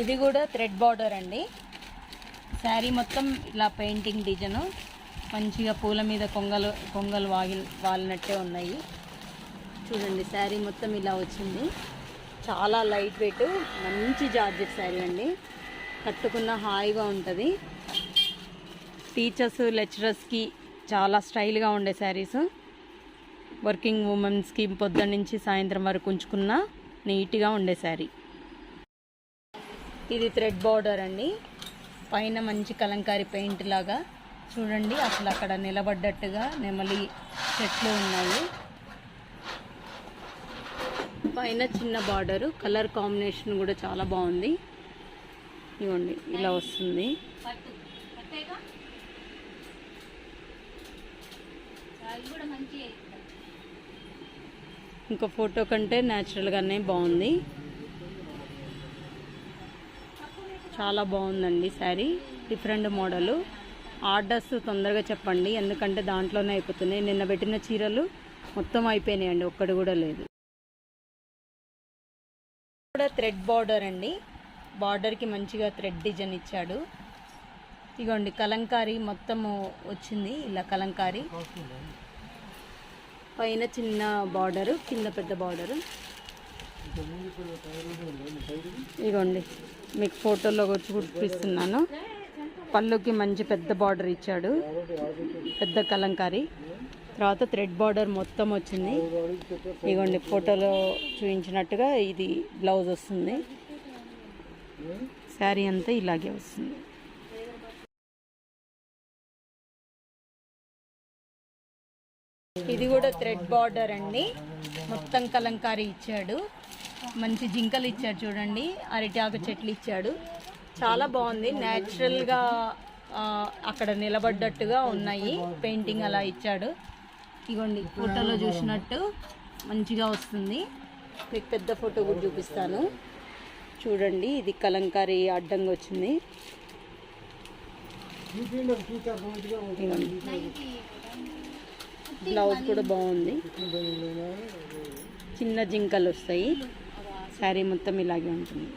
ఇది కూడా thread border అండి. శారీ మొత్తం ఇలా పెయింటింగ్ డిజైన్ మంచిగా పూల మీద కొంగలు కొంగలు వాగి వాలినట్టే ఉన్నాయి. చూడండి శారీ మొత్తం ఇలా వచ్చింది. చాలా లైట్ వెయిట్ మంచి జార్జెట్ శారీ అండి. కట్టుకున్న హాయిగా ఉంటుంది. టీచర్స్ లెక్చరర్స్కి చాలా స్టైల్గా ఉండే శారీస్ వర్కింగ్ ఉమెన్స్కి పొద్దున్న నుంచి సాయంత్రం వరకు ఉంచుకున్న నీట్గా ఉండే శారీ. ఇది థ్రెడ్ బార్డర్ అండి. పైన మంచి కలంకారీ పెయింట్ లాగా. చూడండి అసలు అక్కడ నిలబడ్డట్టుగా నెమలి చెట్లు ఉన్నాయి. పైన చిన్న బార్డరు కలర్ కాంబినేషన్ కూడా చాలా బాగుంది. ఇవ్వండి ఇలా వస్తుంది. ఇంకా ఫోటో కంటే న్యాచురల్గానే బాగుంది. చాలా బాగుందండి శారీ. Different model. ఆర్డర్స్ తొందరగా చెప్పండి. ఎందుకంటే దాంట్లోనే అయిపోతున్నాయి. నిన్న పెట్టిన చీరలు మొత్తం అయిపోయినాయండి. ఒక్కటి కూడా లేదు. కూడా థ్రెడ్ బార్డర్ అండి. బార్డర్కి మంచిగా థ్రెడ్ డిజైన్ ఇచ్చాడు. ఇగోండి కలంకారీ మొత్తము వచ్చింది. ఇలా కలంకారీ. పైన చిన్న బార్డరు కింద పెద్ద బార్డరు ఇగోండి మీకు ఫోటోలో వచ్చి చూపిస్తున్నాను పళ్ళుకి మంచి పెద్ద బార్డర్ ఇచ్చాడు. పెద్ద కలంకారీ. తర్వాత థ్రెడ్ బార్డర్ మొత్తం వచ్చింది. ఇగోండి ఫోటోలో చూపించినట్టుగా ఇది బ్లౌజ్ వస్తుంది. శారీ అంతా ఇలాగే వస్తుంది. ఇది కూడా థ్రెడ్ బార్డర్ అండి. మొత్తం కలంకారీ ఇచ్చాడు. మంచి జింకలు ఇచ్చాడు చూడండి. అరిటాకు చెట్లు ఇచ్చాడు. చాలా బాగుంది. న్యాచురల్గా అక్కడ నిలబడ్డట్టుగా ఉన్నాయి. పెయింటింగ్ అలా ఇచ్చాడు. ఇగోండి ఫోటోలో చూసినట్టు మంచిగా వస్తుంది. మీకు పెద్ద ఫోటో కూడా చూపిస్తాను. చూడండి ఇది కలంకారీ అడ్డంగా వచ్చింది. బ్లౌజ్ కూడా బాగుంది. చిన్న జింకలు వస్తాయి. శారీ మొత్తం ఇలాగే ఉంటుంది.